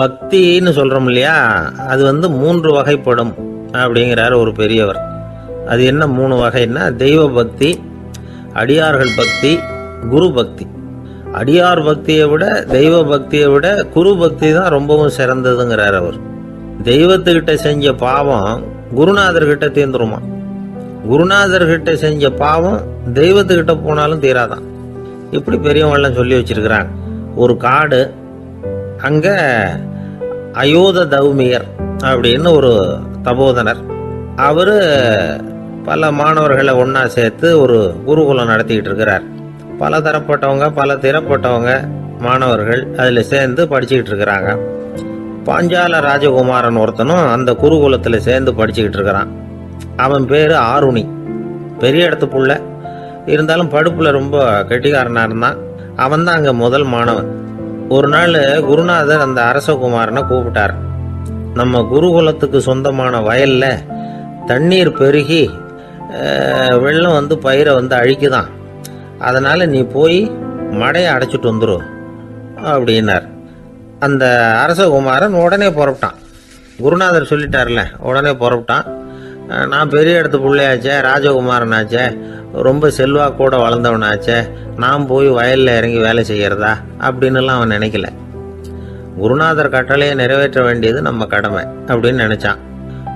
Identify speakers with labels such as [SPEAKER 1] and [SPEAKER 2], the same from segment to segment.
[SPEAKER 1] பக்தின்னு சொல்கிறோம் இல்லையா? அது வந்து மூன்று வகைப்படும் அப்படிங்கிறார் ஒரு பெரியவர். அது என்ன மூணு வகைன்னா தெய்வ பக்தி அடியார்கள் பக்தி குரு பக்தி. அடியார் பக்தியை விட தெய்வ பக்தியை விட குரு பக்தி தான் ரொம்பவும் சிறந்ததுங்கிறார் அவர். தெய்வத்துக்கிட்ட செஞ்ச பாவம் குருநாதர்கிட்ட தீர்ந்துருமா? குருநாதர்கிட்ட செஞ்ச பாவம் தெய்வத்துக்கிட்ட போனாலும் தீராதான். இப்படி பெரியவங்களாம் சொல்லி வச்சிருக்கிறாங்க. ஒரு காடு அங்கே அயோத தௌமியர் அப்படின்னு ஒரு தபோதனர். அவர் பல மாணவர்களை ஒன்றா சேர்த்து ஒரு குருகுலம் நடத்திக்கிட்டு இருக்கிறார். பல தரப்பட்டவங்க பல திறப்பட்டவங்க மாணவர்கள் அதில் சேர்ந்து படிச்சுக்கிட்டு இருக்கிறாங்க. பாஞ்சால ராஜகுமாரன் ஒருத்தனும் அந்த குருகுலத்தில் சேர்ந்து படிச்சுக்கிட்டு இருக்கிறான். அவன் பேர் ஆருணி. பெரிய இடத்து புள்ள. இருந்தாலும் படுப்பில் ரொம்ப கெட்டிக்காரனாக இருந்தான். அவன் தான் அங்கே முதல் மாணவன். ஒரு நாள் குருநாதர் அந்த அரசகுமாரனை கூப்பிட்டார். நம்ம குருகுலத்துக்கு சொந்தமான வயல்ல தண்ணீர் பெருகி வெள்ளம் வந்து பயிரை வந்து அழிக்குதான். அதனால் நீ போய் மடையை அடைச்சிட்டு வந்துரு அப்படின்னார். அந்த அரசகுமாரன் உடனே புறப்பட்டான். குருநாதர் சொல்லிட்டார்ல உடனே புறப்பட்டான். நான் பெரிய இடத்து பிள்ளையாச்சே ராஜகுமாரனாச்சே. ரொம்ப செல்வாக்கூட வளர்ந்தவனாச்சே. நான் போய் வயலில் இறங்கி வேலை செய்கிறதா அப்படின்னுலாம் அவன் நினைக்கல. குருநாதர் கட்டளையை நிறைவேற்ற வேண்டியது நம்ம கடமை அப்படின்னு நினச்சான்.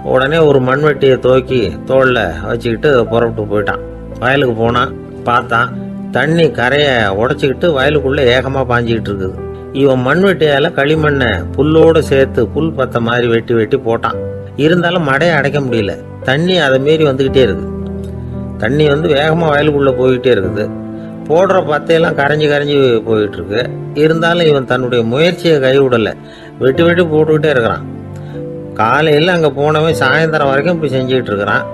[SPEAKER 1] உடனே ஒரு மண்வெட்டியை தோக்கி தோளில் வச்சுக்கிட்டு புறப்பட்டு போயிட்டான். வயலுக்கு போனான் பார்த்தான். தண்ணி கரையை உடைச்சிக்கிட்டு வயலுக்குள்ளே ஏகமாக பாஞ்சிக்கிட்டு இருக்குது. இவன் மண்வெட்டியால் களிமண்ணை புல்லோடு சேர்த்து புல் பத்த மாதிரி வெட்டி வெட்டி போட்டான். இருந்தாலும் மடையை அடைக்க முடியல. தண்ணி அதை மீறி வந்துக்கிட்டே இருக்குது. தண்ணி வந்து வேகமாக வயலுக்குள்ளே போய்கிட்டே இருக்குது. போடுற பத்தையெல்லாம் கரைஞ்சி கரைஞ்சி போயிட்டுருக்கு. இருந்தாலும் இவன் தன்னுடைய முயற்சியை கைவிடலை. வெட்டி வெட்டி போட்டுக்கிட்டே இருக்கிறான். காலையில் அங்கே போனவன் சாயந்தரம் வரைக்கும் இப்படி செஞ்சுக்கிட்டு இருக்கிறான்.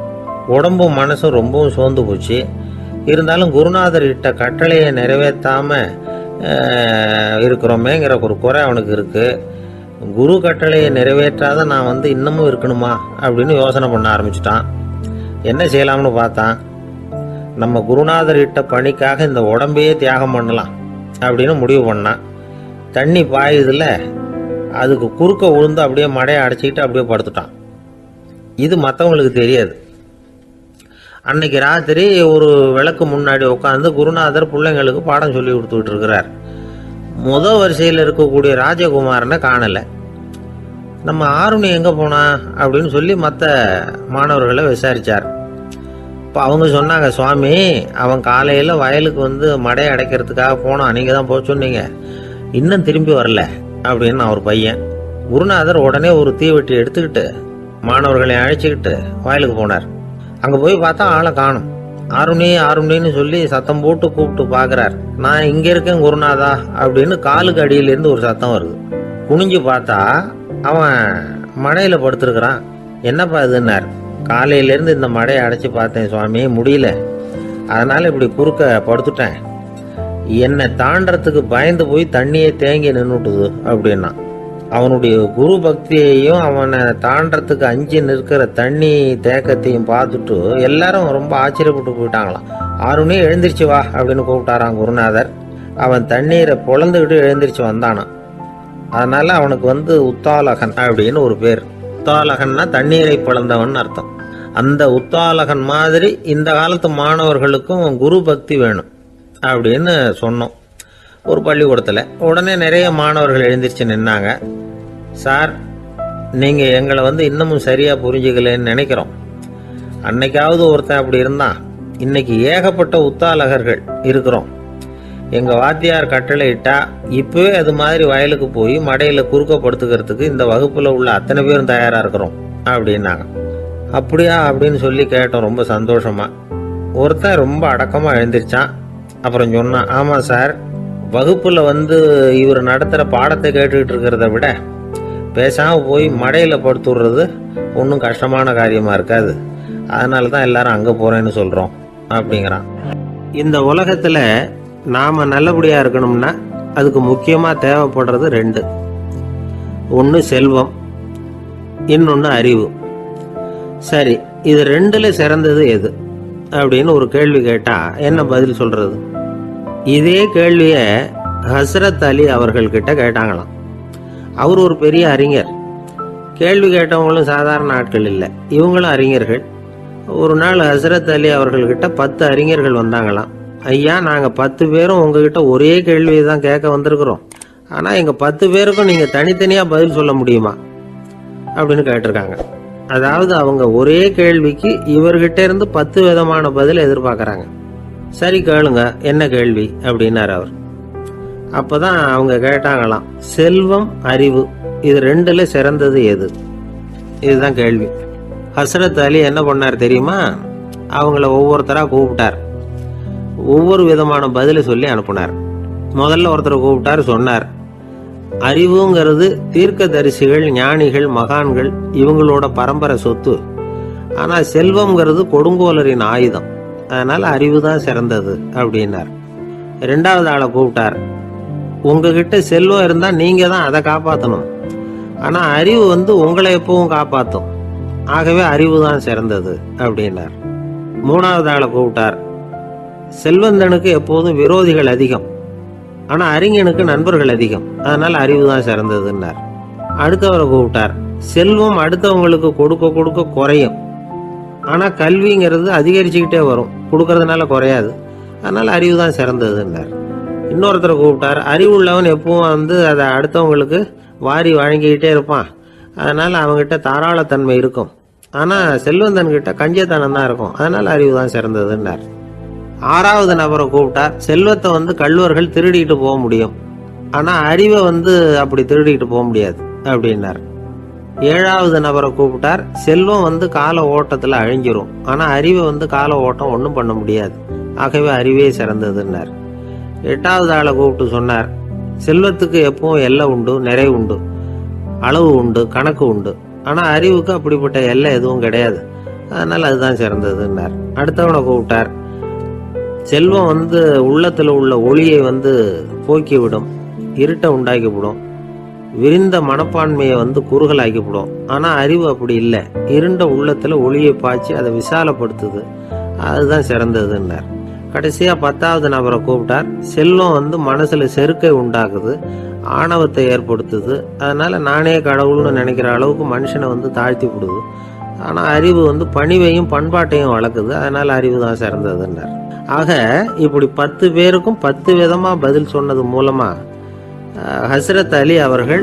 [SPEAKER 1] உடம்பும் மனசும் ரொம்பவும் சோர்ந்து போச்சு. இருந்தாலும் குருநாதர் இட்ட கட்டளையை நிறைவேற்றாமல் இருக்கிறோமேங்கிற ஒரு குறை அவனுக்கு இருக்குது குரு கட்டளையை நிறைவேற்றாத நான் வந்து இன்னமும் இருக்கணுமா அப்படின்னு யோசனை பண்ண ஆரம்பிச்சிட்டான். என்ன செய்யலாம்னு பார்த்தான். நம்ம குருநாதர் இட்ட பணிக்காக இந்த உடம்பையே தியாகம் பண்ணலாம் அப்படின்னு முடிவு பண்ணான். தண்ணி பாயுதுல அதுக்கு குறுக்க விழுந்து அப்படியே மடையை அடைச்சிக்கிட்டு அப்படியே படுத்துட்டான். இது மற்றவங்களுக்கு தெரியாது. அன்னைக்கு ராத்திரி ஒரு விளக்கு முன்னாடி உட்காந்து குருநாதர் பிள்ளைங்களுக்கு பாடம் சொல்லி கொடுத்துக்கிட்டு இருக்கிறார். முத வரிசையில் இருக்கக்கூடிய ராஜகுமாரனை காணலை. நம்ம ஆருணி எங்கே போனா அப்படின்னு சொல்லி மற்ற மாணவர்களை விசாரித்தார் இப்போ அவங்க சொன்னாங்க சுவாமி அவன் காலையில் வயலுக்கு வந்து மடை அடைக்கிறதுக்காக போனான். நீங்கள் தான் போக சொன்னீங்க. இன்னும் திரும்பி வரல அப்படின்னு அவர் பையன். குருநாதர் உடனே ஒரு தீவெட்டி எடுத்துக்கிட்டு மாணவர்களை அழைச்சிக்கிட்டு வயலுக்கு போனார். அங்கே போய் பார்த்தா ஆளை காணும். அருணே அருணேன்னு சொல்லி சத்தம் போட்டு கூப்பிட்டு பார்க்குறார் நான் இங்கே இருக்கேன் குருநாதா அப்படின்னு காலுக்கு அடியிலேருந்து ஒரு சத்தம் வருது. குனிஞ்சு பார்த்தா அவன் மழையில் படுத்துருக்குறான். என்னப்பா இதுன்னார். காலையிலேருந்து இந்த மடையை அடைச்சி பார்த்தேன் சுவாமி முடியல. அதனால் இப்படி குறுக்க படுத்துட்டேன். என்னை தாண்டறதுக்கு பயந்து போய் தண்ணியே தேங்கி நின்றுட்டுது அப்படின்னா. அவனுடைய குரு பக்தியையும் அவனை தாண்டறதுக்கு அஞ்சு நிற்கிற தண்ணி தேக்கத்தையும் பார்த்துட்டு எல்லாரும் ரொம்ப ஆச்சரியப்பட்டு போயிட்டாங்களாம். ஆறுனே எழுந்திரிச்சு வா அப்படின்னு கூப்பிட்டாராம் குருநாதர். அவன் தண்ணீரை பொழந்துக்கிட்டு எழுந்திரிச்சு வந்தானான் அதனால அவனுக்கு வந்து உத்தாலகன் அப்படின்னு ஒரு பேர். உத்தாலகன்னா தண்ணீரை பிளந்தவன் அர்த்தம். அந்த உத்தாலகன் மாதிரி இந்த காலத்து மாணவர்களுக்கும் குரு பக்தி வேணும் அப்படின்னு சொன்னோம். ஒரு பள்ளிக்கூடத்தில். உடனே நிறைய மாணவர்கள் எழுந்திருச்சு நின்னாங்க. சார் நீங்கள் எங்களை வந்து இன்னமும் சரியாக புரிஞ்சுக்கலன்னு நினைக்கிறோம். அன்னைக்காவது ஒருத்தன் அப்படி இருந்தான். இன்னைக்கு ஏகப்பட்ட உத்தாலகர்கள் இருக்கிறோம். எங்கள் வாத்தியார் கட்டளை இட்டா இப்போவே அது மாதிரி வயலுக்கு போய் மடையில் குறுக்கப்படுத்துக்கிறதுக்கு இந்த வகுப்பில் உள்ள அத்தனை பேரும் தயாராக இருக்கிறோம் அப்படின்னாங்க. அப்படியா? அப்படின்னு சொல்லி கேட்டோம் ரொம்ப சந்தோஷமாக ஒருத்தன் ரொம்ப அடக்கமாக எழுந்திருச்சான். அப்புறம் சொன்னான் ஆமாம் சார் வகுப்பில் வந்து இவர் நடத்துகிற பாடத்தை கேட்டுக்கிட்டு இருக்கிறத விட பேசாமல் போய் மடையில் படுத்துடுறது ஒன்றும் கஷ்டமான காரியமாக இருக்காது. அதனால தான் எல்லாரும் அங்கே போகிறேன்னு சொல்கிறோம் அப்படிங்கிறான். இந்த உலகத்தில் நாம் நல்லபடியாக இருக்கணும்னா அதுக்கு முக்கியமாக தேவைப்படுறது ரெண்டு. ஒன்று செல்வம் இன்னொன்று அறிவு. சரி இது ரெண்டில் சிறந்தது எது? அப்படின்னு ஒரு கேள்வி கேட்டால் என்ன பதில் சொல்கிறது இதே கேள்வியை ஹஸ்ரத் அலி அவர்கள்கிட்ட கேட்டாங்களாம். அவர் ஒரு பெரிய அறிஞர். கேள்வி கேட்டவங்களும் சாதாரண ஆட்கள் இல்லை. இவங்களும் அறிஞர்கள். ஒரு நாள் ஹசரத் அலி அவர்கள்கிட்ட பத்து அறிஞர்கள் வந்தாங்களாம். ஐயா நாங்கள் பத்து பேரும் உங்ககிட்ட ஒரே கேள்வி தான் கேட்க வந்திருக்கிறோம். ஆனால் எங்கள் பத்து பேருக்கும் நீங்கள் தனித்தனியாக பதில் சொல்ல முடியுமா? அப்படின்னு கேட்டிருக்காங்க. அதாவது அவங்க ஒரே கேள்விக்கு இவர்கிட்ட இருந்து பத்து விதமான பதில் எதிர்பார்க்குறாங்க. சரி கேளுங்க என்ன கேள்வி? அப்படின்னார் அவர். அப்போ தான் அவங்க கேட்டாங்களாம் செல்வம் அறிவு இது ரெண்டுல சிறந்தது எது? இதுதான் கேள்வி. ஹசரத் அலி என்ன பண்ணார் தெரியுமா? அவங்கள ஒவ்வொருத்தராக கூப்பிட்டார். ஒவ்வொரு விதமான பதிலை சொல்லி அனுப்புனார். முதல்ல ஒருத்தரை கூப்பிட்டார் சொன்னார் அறிவுங்கிறது தீர்க்கதரிசிகள் ஞானிகள் மகான்கள் இவங்களோட பரம்பரை சொத்து. ஆனால் செல்வம்ங்கிறது கொடுங்கோலரின் ஆயுதம். அதனால் அறிவு தான் சிறந்தது அப்படின்னார். ரெண்டாவது ஆளை கூப்பிட்டார். உங்ககிட்ட செல்வம் இருந்தால் நீங்கள் தான் அதை காப்பாற்றணும் ஆனால் அறிவு வந்து உங்களை எப்பவும் காப்பாற்றும் ஆகவே அறிவு தான் சிறந்தது அப்படின்னார். மூணாவது ஆளை கூப்பிட்டார். செல்வந்தனுக்கு எப்போதும் விரோதிகள் அதிகம். ஆனால் அறிஞனுக்கு நண்பர்கள் அதிகம். அதனால் அறிவு தான் சிறந்ததுன்னார். அடுத்தவரை கூப்பிட்டார். செல்வம் அடுத்தவங்களுக்கு கொடுக்க கொடுக்க குறையும். ஆனால் கல்விங்கிறது அதிகரிச்சுக்கிட்டே வரும். கொடுக்கறதுனால குறையாது. அதனால் அறிவு தான் சிறந்ததுன்னார். இன்னொருத்தரை கூப்பிட்டார். அறிவு உள்ளவன் எப்பவும் வந்து அதை அடுத்தவங்களுக்கு வாரி வழங்கிக்கிட்டே இருப்பான். அதனால் அவங்ககிட்ட தாராளத்தன்மை இருக்கும். ஆனால் செல்வந்தன்கிட்ட கஞ்சத்தனம் தான் இருக்கும். அதனால் அறிவு தான் சிறந்ததுன்னார். ஆறாவது நபரை கூப்பிட்டார். செல்வத்தை வந்து கல்வர்கள் திருடிட்டு போக முடியும். ஆனால் அறிவை வந்து அப்படி திருடிட்டு போக முடியாது. அப்படின்னார். ஏழாவது நபரை கூப்பிட்டார். செல்வம் வந்து கால ஓட்டத்தில் அழிஞ்சிரும். ஆனால் அறிவை வந்து கால ஓட்டம் ஒன்றும் பண்ண முடியாது. ஆகவே அறிவே சிறந்ததுன்னார். எட்டாவது ஆளை கூப்பிட்டு சொன்னார். செல்வத்துக்கு எப்பவும் எல்லை உண்டு நிறை உண்டு அளவு உண்டு கணக்கு உண்டு. ஆனால் அறிவுக்கு அப்படிப்பட்ட எல்லை எதுவும் கிடையாது. அதனால் அதுதான் சிறந்ததுன்னார். அடுத்தவனை கூப்பிட்டார். செல்வம் வந்து உள்ளத்தில் உள்ள ஒளியை வந்து போக்கிவிடும் இருட்டை உண்டாக்கிவிடும். விரிந்த மனப்பான்மையை வந்து குறுகலாக்கிவிடும். ஆனால் அறிவு அப்படி இல்லை. இருண்ட உள்ளத்தில் ஒளியை பாய்ச்சி அதை விசாலப்படுத்துது. அதுதான் சிறந்ததுன்னார். கடைசியாக பத்தாவது நபரை கூப்பிட்டார். செல்வம் வந்து மனசில் செருக்கை உண்டாக்குது. ஆணவத்தை ஏற்படுத்துது. அதனால் நானே கடவுள்னு நினைக்கிற அளவுக்கு மனுஷனை வந்து தாழ்த்தி விடுது. ஆனால் அறிவு வந்து பணிவையும் பண்பாட்டையும் வளர்க்குது. அதனால் அறிவு தான் சிறந்ததுன்னார். ஆக இப்படி பத்து பேருக்கும் பத்து விதமாக பதில் சொன்னது மூலமாக ஹசரத் ஹஸ்ரத் அலி அவர்கள்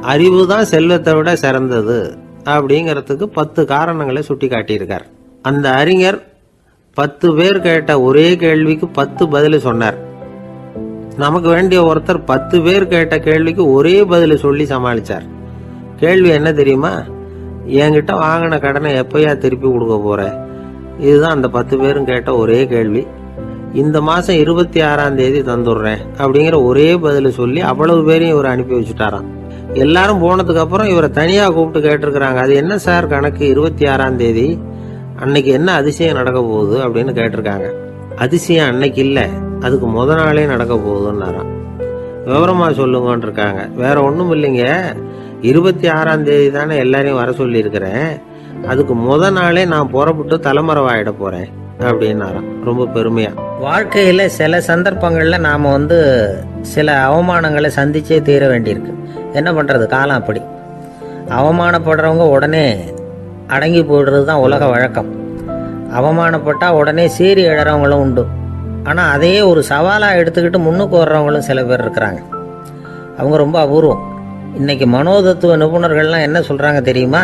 [SPEAKER 1] அறிவு தான் செல்வத்தை விட சிறந்தது அப்படிங்கிறதுக்கு பத்து காரணங்களை சுட்டி காட்டியிருக்கார் அந்த அறிஞர் பத்து பேர் கேட்ட ஒரே கேள்விக்கு பத்து பதில் சொன்னார். நமக்கு வேண்டிய ஒருத்தர் பத்து பேர் கேட்ட கேள்விக்கு ஒரே பதில் சொல்லி சமாளித்தார் கேள்வி என்ன தெரியுமா? என்கிட்ட வாங்கின கடனை எப்பயா திருப்பி கொடுக்க போகிற இதுதான் அந்த பத்து பேரும் கேட்ட ஒரே கேள்வி. இந்த மாதம் இருபத்தி ஆறாம் தேதி தந்துடுறேன் அப்படிங்கிற ஒரே பதிலை சொல்லி அவ்வளவு பேரையும் இவர் அனுப்பி வச்சுட்டாராம். எல்லாரும் போனதுக்கு அப்புறம் இவரை தனியாக கூப்பிட்டு கேட்டிருக்கிறாங்க. அது என்ன சார் கணக்கு? இருபத்தி ஆறாம் தேதி. அன்னைக்கு என்ன அதிசயம் நடக்க போகுது அப்படின்னு கேட்டிருக்காங்க. அதிசயம் அன்னைக்கு இல்லை. அதுக்கு முத நாளே நடக்க போகுதுன்னாராம். விவரமாக சொல்லுங்கன்னு இருக்காங்க. வேற ஒன்றும் இல்லைங்க. இருபத்தி ஆறாம் தேதி தானே எல்லாரையும் வர சொல்லியிருக்கிறேன். அதுக்கு முத நாளே நான் புறப்பட்டு தலைமறைவாயிட போகிறேன் அப்படின்னாராம் ரொம்ப பெருமையா. வாழ்க்கையில சில சந்தர்ப்பங்கள்ல நாம வந்து சில அவமானங்களை சந்திச்சே தீர வேண்டியிருக்கு. என்ன பண்றது? காலம் அப்படி. அவமானப்படுறவங்க உடனே அடங்கி போயிடுறது தான் உலக வழக்கம். அவமானப்பட்டா உடனே சீறி எழுறவங்களும் உண்டு. ஆனால் அதையே ஒரு சவாலாக எடுத்துக்கிட்டு முன்னுக்கு வர்றவங்களும் சில பேர் இருக்கிறாங்க. அவங்க ரொம்ப அபூர்வம். இன்னைக்கு மனோதத்துவ நிபுணர்கள்லாம் என்ன சொல்கிறாங்க தெரியுமா?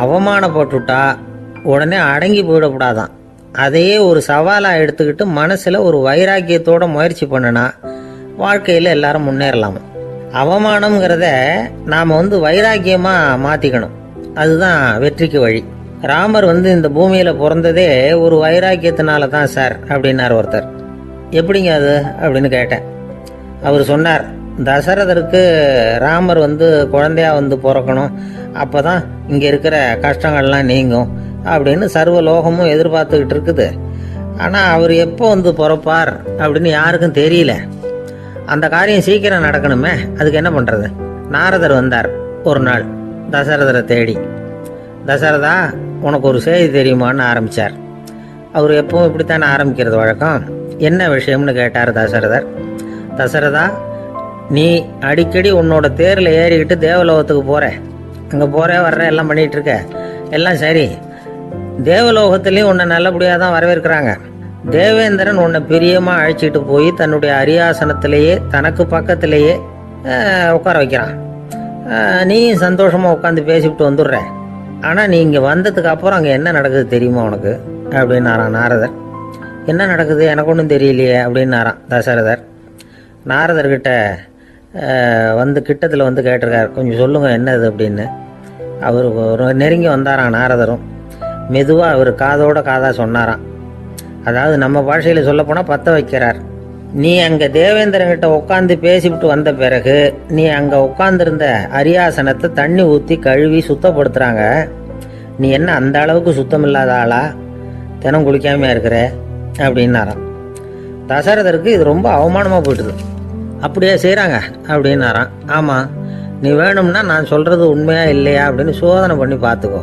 [SPEAKER 1] அவமானப்பட்டுட்டா உடனே அடங்கி போயிடக்கூடாதான். அதையே ஒரு சவாலாக எடுத்துக்கிட்டு மனசில் ஒரு வைராக்கியத்தோட முயற்சி பண்ணினா வாழ்க்கையில் எல்லாரும் முன்னேறலாம். அவமானம்ங்கிறத நாம் வந்து வைராக்கியமாக மாற்றிக்கணும் அதுதான் வெற்றிக்கு வழி. ராமர் வந்து இந்த பூமியில் பிறந்ததே ஒரு வைராக்கியத்தினால தான் சார் அப்படின்னார் ஒருத்தர். எப்படிங்க அது? அப்படின்னு கேட்டேன். அவர் சொன்னார் தசரதருக்கு ராமர் வந்து குழந்தையாக வந்து பிறக்கணும். அப்போ தான் இங்கே இருக்கிற கஷ்டங்கள்லாம் நீங்கும். அப்படின்னு சர்வ லோகமும் எதிர்பார்த்துக்கிட்டு இருக்குது. ஆனால் அவர் எப்போ வந்து பிறப்பார் அப்படின்னு யாருக்கும் தெரியல. அந்த காரியம் சீக்கிரம் நடக்கணுமே. அதுக்கு என்ன பண்ணுறது நாரதர் வந்தார் ஒரு நாள் தசரதரை தேடி. தசரதா உனக்கு ஒரு செய்தி தெரியுமான்னு ஆரம்பித்தார் அவர் எப்பவும் இப்படித்தானே ஆரம்பிக்கிறது வழக்கம்? என்ன விஷயம்னு கேட்டார் தசரதர். தசரதா நீ அடிக்கடி உன்னோட தேரில் ஏறிக்கிட்டு தேவலோகத்துக்கு போகிற அங்கே போகிற வர்ற எல்லாம் பண்ணிகிட்ருக்க இருக்க. எல்லாம் சரி. தேவலோகத்திலையும் உன்னை நல்லபடியாக தான் வரவேற்கிறாங்க. தேவேந்திரன் உன்னை பிரியமாக அழைச்சிட்டு போய் தன்னுடைய அரியாசனத்திலேயே தனக்கு பக்கத்திலேயே உட்கார வைக்கிறான். நீ நீயும் சந்தோஷமாக உட்காந்து பேசிவிட்டு வந்துடுற. ஆனால் நீ இங்கே வந்ததுக்கு அப்புறம் அங்கே என்ன நடக்குது தெரியுமா உனக்கு? அப்படின்னாரான் நாரதர். என்ன நடக்குது? எனக்கு ஒன்றும் தெரியலையே அப்படின்னாரான் தசரதர். நாரதர்கிட்ட வந்து கிட்டத்தில் வந்து கேட்டிருக்கார். கொஞ்சம் சொல்லுங்கள் என்னது அப்படின்னு. அவர் ஒரு நெருங்கி வந்தாரான் நாரதரும். மெதுவாக அவர் காதோட காதாக சொன்னாராம். அதாவது நம்ம பாஷையில் சொல்லப்போனால் பற்ற வைக்கிறார். நீ அங்கே தேவேந்திரங்கிட்ட உட்காந்து பேசிவிட்டு வந்த பிறகு நீ அங்கே உட்காந்துருந்த அரியாசனத்தை தண்ணி ஊற்றி கழுவி சுத்தப்படுத்துகிறாங்க நீ என்ன அந்த அளவுக்கு சுத்தம் இல்லாத ஆளா? தினம் குளிக்காமையா இருக்கிற? அப்படின்னாராம். தசரதருக்கு இது ரொம்ப அவமானமாக போயிட்டுது. அப்படியே செய்கிறாங்க அப்படின்னாராம். ஆமாம் நீ வேணும்னா நான் சொல்கிறது உண்மையா இல்லையா அப்படின்னு சோதனை பண்ணி பார்த்துக்கோ.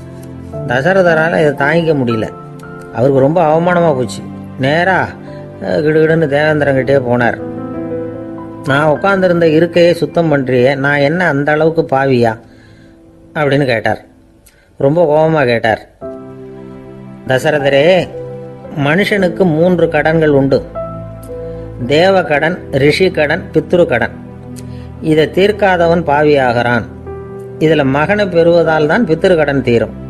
[SPEAKER 1] தசரதரால் இதை தாங்கிக்க முடியல. அவருக்கு ரொம்ப அவமானமாக போச்சு. நேராக கிடுகிடுன்னு தேவேந்திரங்கிட்டே போனார். நான் உட்காந்துருந்த இருக்கையே சுத்தம் பண்ணுறியே நான் என்ன அந்த அளவுக்கு பாவியா? அப்படின்னு கேட்டார். ரொம்ப கோபமாக கேட்டார். தசரதரே மனுஷனுக்கு மூன்று கடன்கள் உண்டு. தேவ கடன் ரிஷி கடன் பித்ரு கடன் இதை தீர்க்காதவன் பாவியாகிறான். இதில் மகனை பெறுவதால் தான் பித்திரு கடன் தீரும்.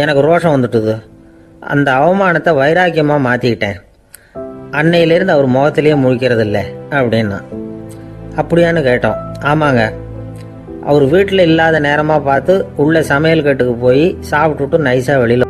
[SPEAKER 1] எனக்கு ரோஷம் வந்துட்டுது. அந்த அவமானத்தை வைராக்கியமாக மாற்றிக்கிட்டேன் அன்னையிலேருந்து அவர் முகத்திலேயே முழிக்கிறது இல்லை அப்படின்னா. அப்படியான்னு கேட்டோம். ஆமாங்க. அவர் வீட்டில் இல்லாத நேரமாக பார்த்து உள்ளே சமையல் கட்டுக்கு போய் சாப்பிட்டுட்டு நைஸாக வெளியில்